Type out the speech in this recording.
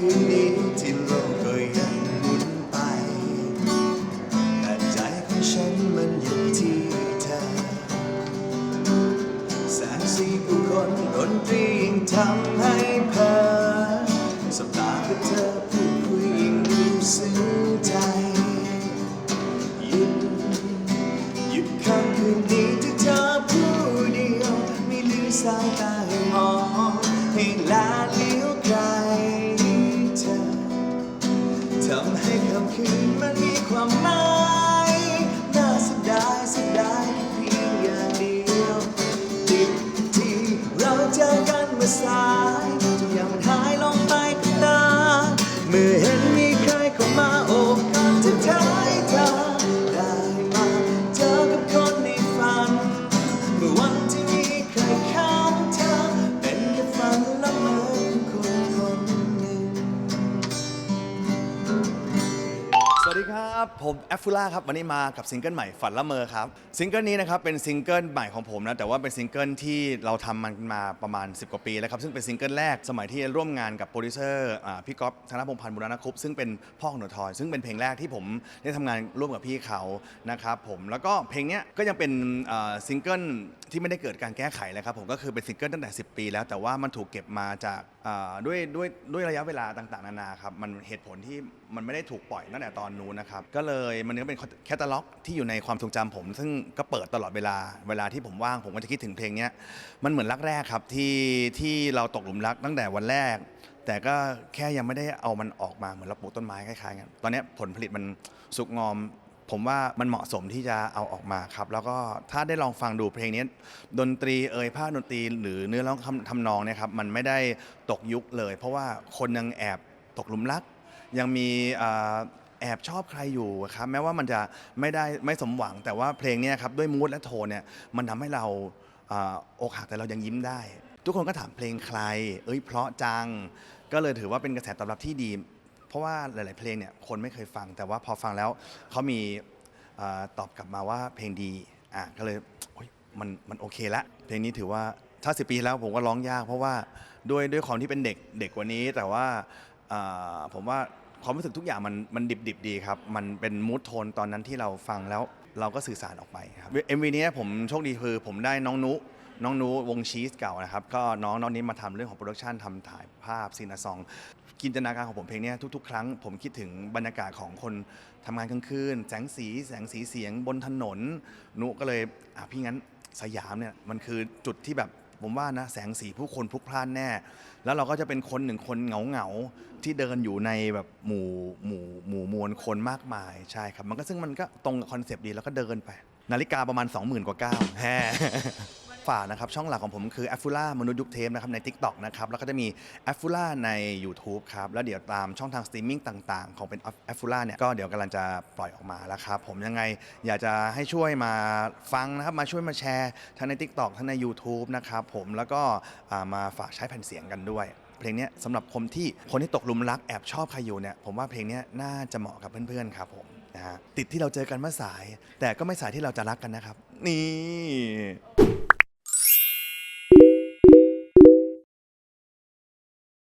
คืนนี้ที่โลกก็ยังหมุนไป แต่ใจของฉันมันอยู่ที่เธอ แสงสีผู้คนดนตรียิ่งทำให้เพลินสบตากับเธอพูดคุยยิ่งดูซึ้งใจหยุดหยุดคำคืนนี้ ผมแอฟฟูล่าครับ วันนี้มากับซิงเกิลใหม่ฝันละเมอครับ ซิงเกิลนี้นะครับเป็นซิงเกิลใหม่ของผมนะ แต่ว่าเป็นซิงเกิลที่เราทำมันมาประมาณ 10 กว่าปีแล้วครับ ซึ่งเป็นซิงเกิลแรกสมัยที่ร่วมงานกับโปรดิวเซอร์พี่ก๊อฟธนพงษ์พันธ์บุรณคุปซึ่งเป็นพ่อของหนูทอยซึ่งเป็นเพลงแรกที่ผมได้ทำงานร่วมกับพี่เขานะครับผมแล้วก็เพลงนี้ก็ยังเป็นซิงเกิลที่ไม่ได้เกิดการแก้ไขเลยครับผมก็คือเป็นซิงเกิลตั้งแต่ 10 ปี แล้วแต่ว่ามันถูกเก็บมาจากด้วยด้วยด้วยระยะเวลาต่าง ๆ นานาครับมันเหตุผลที่มันไม่ได้ถูกปล่อยตั้งแต่ตอนนู้นนะครับก็เลยมันก็เป็นแคตตาล็อกที่อยู่ในความทรงจำผม ซึ่งก็เปิดตลอดเวลาเวลาที่ผมว่างผมก็จะคิดถึงเพลงเนี้ยมันเหมือนรักแรกครับที่ที่เราตกหลุมรักตั้งแต่วันแรก แต่ก็แค่ยังไม่ได้เอามันออกมาเหมือนเราปลูกต้นไม้คล้ายๆกันตอนเนี้ยผลผลิตมันสุกงอม ผมว่ามันเหมาะสมที่จะเอาออกมาครับ แล้วก็ถ้าได้ลองฟังดูเพลงนี้ ดนตรีเอ่ยภาคดนตรีหรือเนื้อร้องคำทำนองเนี่ยครับมันไม่ได้ตกยุคเลย เพราะว่าคนยังแอบตกหลุมรัก ยังมีอ่า แอบชอบใครอยู่ครับแม้ว่ามันจะไม่ได้ไม่สมหวัง แต่ว่าเพลงเนี้ครับด้วยมูดและโทนเนี่ยมันทำให้เราอ่าอกหักแต่เรายังยิ้มได้ ทุกคนก็ถามเพลงใคร เอ้ยเพราะจัง ก็เลยถือว่าเป็นกระแสตอบรับที่ดี เพราะว่าหลาย ๆ เพลงเนี่ยคนไม่เคยฟัง แต่ว่าพอฟังแล้วเขามีตอบกลับมาว่าเพลงดีอะก็เลยโอ๊ยมันมันโอเคละเพลงนี้ถือว่าถ้าสิปีแล้วผมก็ร้องยาก เพราะว่าด้วยด้วยความที่เป็นเด็กเด็กกว่านี้แต่ว่าอ่อผมว่า ความรู้สึกทุกอย่างมันมันดิบดิบดีครับ มันเป็นมูทโทนตอนนั้นที่เราฟังแล้วเราก็สื่อสารออกไปครับเอ็มวีนี้ผมโชคดีคือผมได้น้องนุ น้องนูวงชีสเก่านะครับ ก็น้องน้องนี้มาทำเรื่องของโปรดักชันทำถ่ายภาพซีนาซองจินตนาการของผมเพลงนี้ทุกๆ ครั้ง ผมคิดถึงบรรยากาศของคนทำงานกลางคืน แสงสีแสงสีเสียงบนถนน นุก็เลยอะพี่งั้นสยามเนี่ยมันคือจุดที่แบบ ผมว่านะแสงสีผู้คนพลุกพล่านแน่ แล้วเราก็จะเป็นคนหนึ่งคนเหงาเหงาๆที่เดินอยู่ในแบบหมู่หมู่หมู่มวลคนมากมายใช่ครับ มันก็ซึ่งมันก็ตรงกับคอนเซปต์ดีแล้วก็เดินไป นาฬิกาประมาณ 20,000 กว่าก้าวแฮ ฝากนะครับ ช่องหลักของผมคือ a f ฟ u ล่ามนุษย์ยุคเทปนะครับใน TikTok นะครับ แล้วก็จะมี a f ฟ u ล่าใน YouTube ครับ แล้วเดี๋ยวตามช่องทางสตรีมมิ่งต่างๆ ของเป็น a f ฟ u ล่าเนี่ย ก็เดี๋ยวกำลังจะปล่อยออกมาแล้วครับ ผมยังไงอยากจะให้ช่วยมาฟังนะครับ มาช่วยมาแชร์ ทั้งใน TikTok ทั้งใน YouTube นะครับผมแล้วก็อ่ามาฝากใช้แผ่นเสียงกันด้วย เพลงเนี้ยสำหรับคนที่คนที่ตกหลุมรักแอบชอบใครอยู่เนี่ยผมว่าเพลงเนี้ยน่าจะเหมาะกับเพื่อนๆครับผมนะฮะติดที่เราเจอกันเมื่อสาย แต่ก็ไม่สายที่เราจะรักกันนะครับ นี่